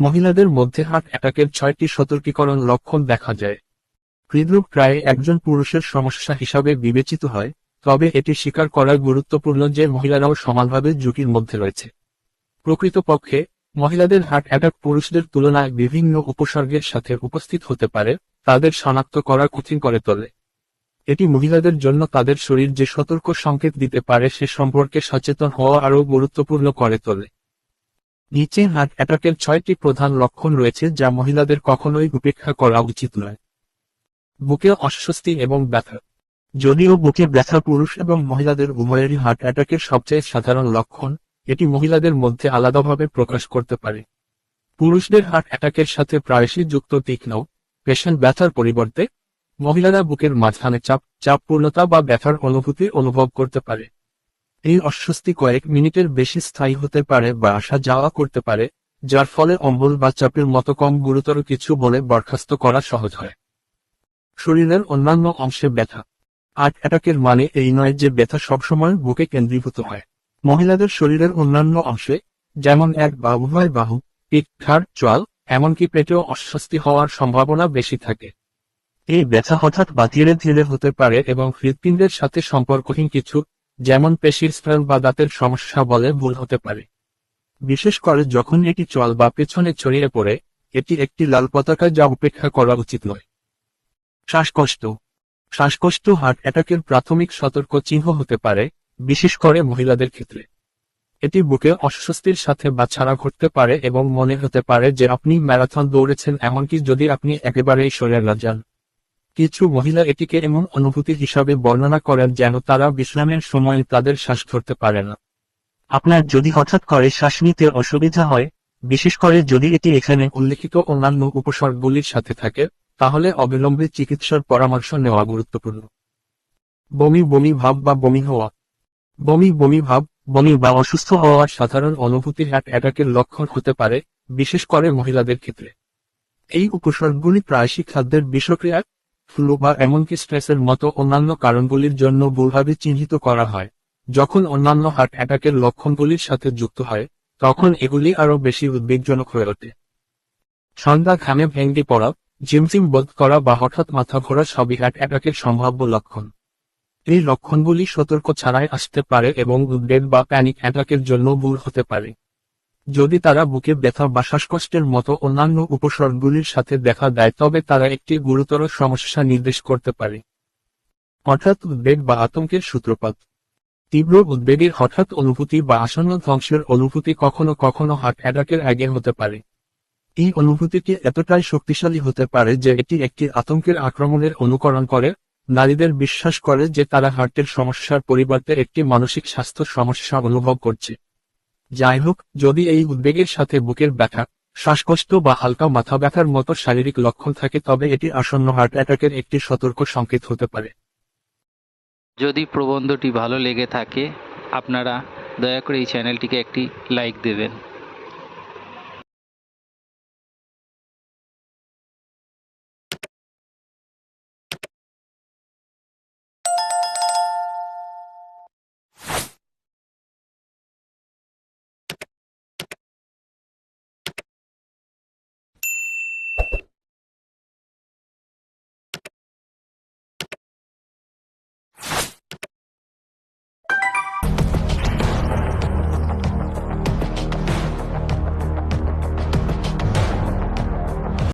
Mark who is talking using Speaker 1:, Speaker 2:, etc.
Speaker 1: মহিলাদের মধ্যে হার্ট অ্যাটাকের ছয়টি সতর্কীকরণ লক্ষণ দেখা যায়। হৃদরোগ প্রায় একজন পুরুষের সমস্যা হিসাবে বিবেচিত হয়, তবে এটি স্বীকার করা গুরুত্বপূর্ণ যে মহিলারাও সমানভাবে ঝুঁকির মধ্যে রয়েছে। প্রকৃতপক্ষে, মহিলাদের হার্ট অ্যাটাক পুরুষদের তুলনায় বিভিন্ন উপসর্গের সাথে উপস্থিত হতে পারে, তাদের শনাক্ত করা কঠিন করে তোলে। এটি মহিলাদের জন্য তাদের শরীর যে সতর্ক সংকেত দিতে পারে সে সম্পর্কে সচেতন হওয়া আরও গুরুত্বপূর্ণ করে তোলে। নিচে হার্ট অ্যাটাকের ছয়টি প্রধান লক্ষণ রয়েছে যা মহিলাদের কখনোই উপেক্ষা করা উচিত নয়। বুকে অস্বস্তি এবং ব্যথা। যদিও বুকে ব্যথা পুরুষ এবং মহিলাদের উভয়েরই হার্ট অ্যাটাকের সবচেয়ে সাধারণ লক্ষণ, এটি মহিলাদের মধ্যে আলাদাভাবে প্রকাশ করতে পারে। পুরুষদের হার্ট অ্যাটাকের সাথে প্রায়শই যুক্ত তীক্ষ্ণ, পেশেন্ট ব্যথার পরিবর্তে মহিলারা বুকের মাঝখানে চাপ, চাপপূর্ণতা বা ব্যথার অনুভূতি অনুভব করতে পারে। এই অস্বস্তি কয়েক মিনিটের বেশি স্থায়ী হতে পারে বা আসা যাওয়া করতে পারে, যার ফলে অম্বল বা চাপের মতো কম গুরুতর কিছু বলে বরখাস্ত করা সহজ হয়। শরীরের অন্যান্য অংশে ব্যথা। হার্ট অ্যাটাকের মানে এই নয় যে ব্যথা সবসময় বুকে কেন্দ্রীভূত হয়। মহিলাদের শরীরের অন্যান্য অংশে, যেমন এক বা উভয় বাহু, পিঠ, ঘাড়, চোয়াল, এমনকি পেটেও অস্বস্তি হওয়ার সম্ভাবনা বেশি থাকে। এই ব্যথা হঠাৎ বা ধীরে ধীরে হতে পারে এবং হৃৎপিণ্ডের সাথে সম্পর্কহীন কিছু যেমন পেশির স্ফেল বা দাঁতের সমস্যা বলে ভুল হতে পারে। বিশেষ করে যখন এটি চল বা পেছনে ছড়িয়ে পড়ে, এটি একটি লাল পতাকা যা উপেক্ষা করা উচিত নয়। শ্বাসকষ্ট। শ্বাসকষ্ট হার্ট অ্যাটাকের প্রাথমিক সতর্ক চিহ্ন হতে পারে, বিশেষ করে মহিলাদের ক্ষেত্রে। এটি বুকে অস্বস্তির সাথে বাছাড়া ঘটতে পারে এবং মনে হতে পারে যে আপনি ম্যারাথন দৌড়েছেন এমনকি যদি আপনি একেবারেই সরে না যান। কিছু মহিলা এটিকে এমন অনুভূতি হিসাবে বর্ণনা করেন যেন তারা বিশ্রামের সময় তাদের শ্বাস ধরতে পারে না। আপনার যদি হঠাৎ করে শ্বাস নিতে অসুবিধা হয় বিশেষ করে যদি এটি এখানে উল্লেখিত অন্যান্য উপসর্গগুলির সাথে থাকে তাহলে অবিলম্বে চিকিৎসার পরামর্শ নেওয়া গুরুত্বপূর্ণ। বমি বমি ভাব বা বমি হওয়া। বমি বমি ভাব বমি বা অসুস্থ হওয়া সাধারণ অনুভূতির এক অ্যাটাকের লক্ষণ হতে পারে বিশেষ করে মহিলাদের ক্ষেত্রে। এই উপসর্গগুলি প্রায়শই খাদ্যের বিষক্রিয়া ফ্লু বা এমনকি স্ট্রেসের মতো অন্যান্য কারণগুলির জন্য ভুলভাবে চিহ্নিত করা হয়। যখন অন্যান্য হার্ট অ্যাটাকের লক্ষণগুলির সাথে যুক্ত হয়, তখন এগুলি আরও বেশি উদ্বেগজনক হয়ে ওঠে। সন্ধ্যা ঘামে ভেঙ্গে পড়া জিমজিম বোধ করা বা হঠাৎ মাথা ঘোরা সবই হার্ট অ্যাটাকের সম্ভাব্য লক্ষণ। এই লক্ষণগুলি সতর্ক ছাড়াই আসতে পারে এবং উদ্বেগ বা প্যানিক অ্যাটাকের জন্য ভুল হতে পারে। যদি তারা বুকে ব্যথা বা শ্বাসকষ্টের মতো অন্যান্য উপসর্গগুলির সাথে দেখা দেয়, তবে তারা একটি গুরুতর সমস্যা নির্দেশ করতে পারে। হঠাৎ উদ্বেগ বা আতঙ্কের সূত্রপাত। তীব্র উদ্বেগের হঠাৎ অনুভূতি বা আসন্ন ধ্বংসের অনুভূতি কখনো কখনো হার্ট অ্যাটাকের আগে হতে পারে। এই অনুভূতিটি এতটাই শক্তিশালী হতে পারে যে এটি একটি আতঙ্কের আক্রমণের অনুকরণ করে, নারীদের বিশ্বাস করে যে তারা হার্টের সমস্যার পরিবর্তে একটি মানসিক স্বাস্থ্য সমস্যা অনুভব করছে। যাই হোক যদি এই উদ্বেগের সাথে বুকের ব্যথা, শ্বাসকষ্ট বা হালকা মাথা ব্যথার মতো শারীরিক লক্ষণ থাকে, তবে এটি আসন্ন হার্ট অ্যাটাকের একটি সতর্ক সংকেত হতে পারে।
Speaker 2: যদি প্রবন্ধটি ভালো লেগে থাকে, আপনারা দয়া করে এই চ্যানেলটিকে একটি লাইক দেবেন।